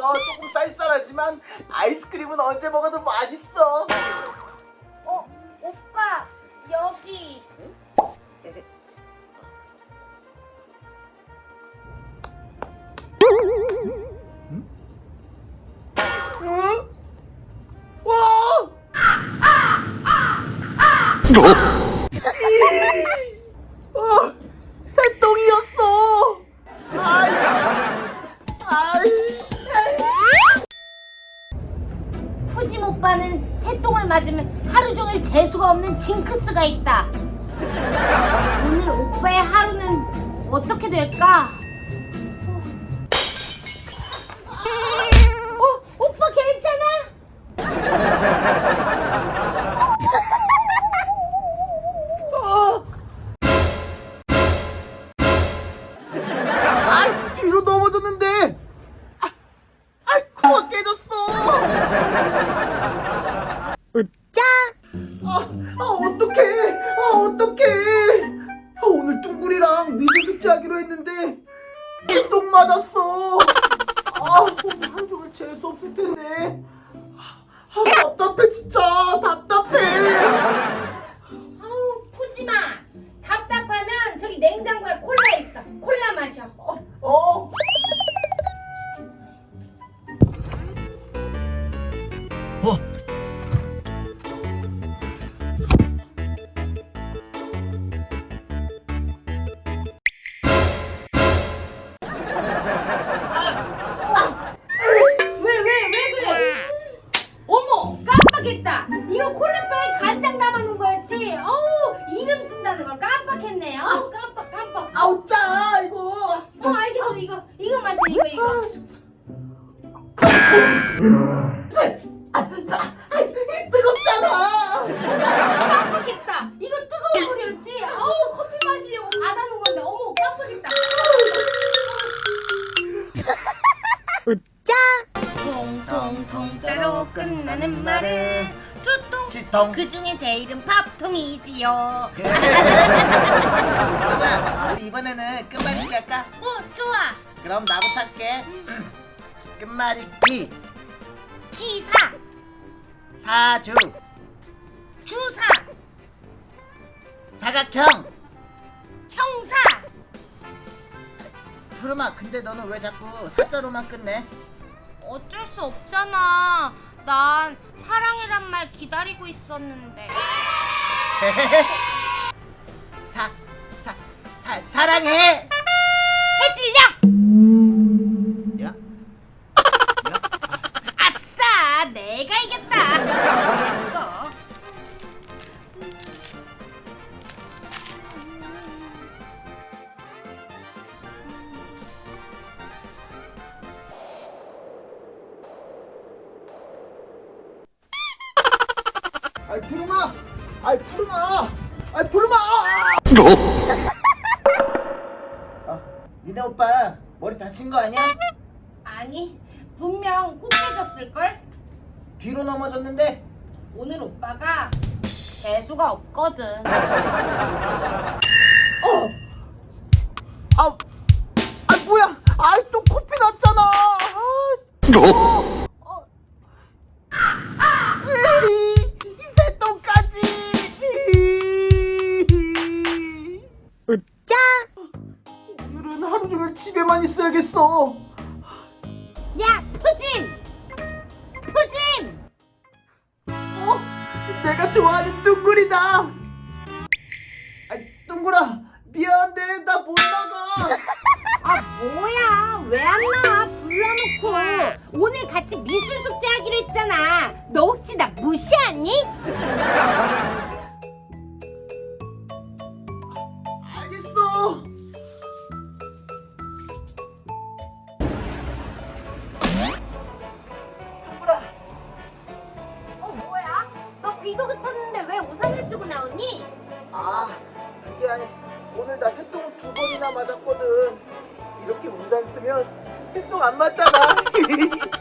조금 쌀쌀하지만 아이스크림은 언제 먹어도 맛있어. 어, 오빠 여기. 응? 와! 어, 똥을 맞으면 하루 종일 재수가 없는 징크스가 있다. 오늘 오빠의 하루는 어떻게 될까? 아, 아 어떡해. 아, 어떡해. 아, 오늘 둥글이랑 미술 숙제하기로 했는데 똥 맞았어. 아, 오늘 하루 종일 재수 없을 텐데. 아, 답답해 진짜. 답답해. 쓴다는 걸 깜빡했네 어우 깜빡 깜빡 아우 짜 이거. 어 알겠어 이거 이거 마셔 이거 이거 아, 진짜. 아, 아, 아, 이 뜨겁잖아. 깜빡했다 이 지통. 그 중에 제 이름 밥통이지요. 그러면 우리 이번에는 끝말잇기 할까? 어 좋아. 그럼 나부터 할게. 끝말잇기. 기사. 사주. 주사. 사각형. 형사. 푸르마 근데 너는 왜 자꾸 사자로만 끝내? 어쩔 수 없잖아 난 사랑이란 말 기다리고 있었는데 사, 사, 사, 사랑해! 푸르마! 아이 푸르마! 아이 푸르마! 아, 니네 오빠 머리 다친 거 아니야? 아니 분명 혹해졌을걸 뒤로 넘어졌는데? 오늘 오빠가 재수가 없거든 어! 아, 아 뭐야? 아이 또 코피 났잖아. 아, 어. 웃자 오늘은 하루 종일 집에만 있어야겠어. 야 푸짐 푸짐 어? 내가 좋아하는 둥글이다. 아, 둥글아, 나오니? 아, 그게 아니. 오늘 나 새똥 두 번이나 맞았거든. 이렇게 우산 쓰면 새똥 안 맞잖아. 아,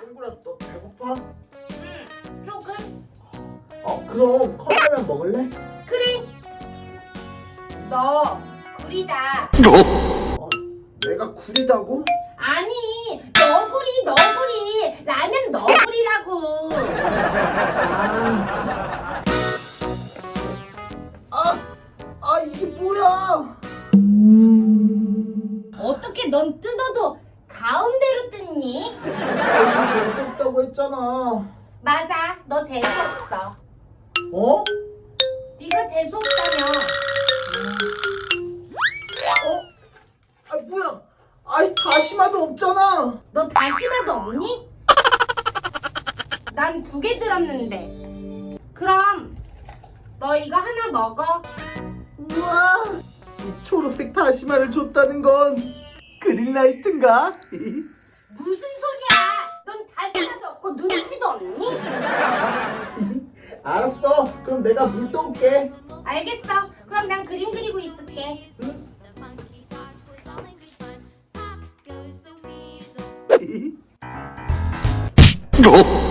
둥그라 너 배고파? 응, 조금. 어 그럼 컵라면 먹을래? 그래. 너 구리다. 어 내가 구리다고? 아니, 너구리, 너구리. 라면 너구리라고. 아, 아, 아 이게 뭐야? 어떻게 넌 뜯어도 가운데로 뜯니? 아, 이거 재수없다고 했잖아. 맞아, 너 재수 없어. 어? 네가 재수 없다며. 어? 아 뭐야? 아이 다시마도 없잖아. 너 다시마도 없니? 난 두 개 들었는데. 그럼 너 이거 하나 먹어. 우와, 이 초록색 다시마를 줬다는 건 그린라이트인가? 무슨 소리야? 넌 다시마도 없고 눈치도 없니? 알았어. 그럼 내가 물 떠올게. 알겠어. 그럼 난 그림 그리고 있을게. 어,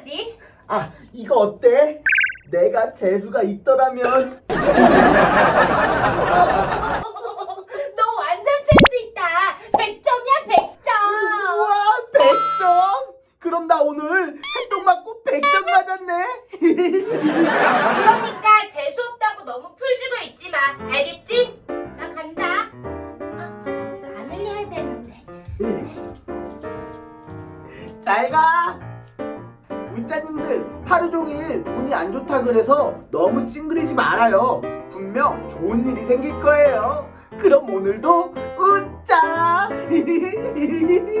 하지? 아, 이거 어때? 내가 재수가 있더라면. 너 완전 센스 있다. 100점이야, 100점. 우와, 100점! 그럼 나 오늘 활동 맞고 100점 맞았네? 그러니까 재수 없다고 너무 풀주고 있지 마. 알겠지? 나 간다. 아, 이거 안 흘려야 되는데. 잘 가! 울자님들 하루 종일 운이 안 좋다 그래서 너무 찡그리지 말아요. 분명 좋은 일이 생길 거예요. 그럼 오늘도 웃자!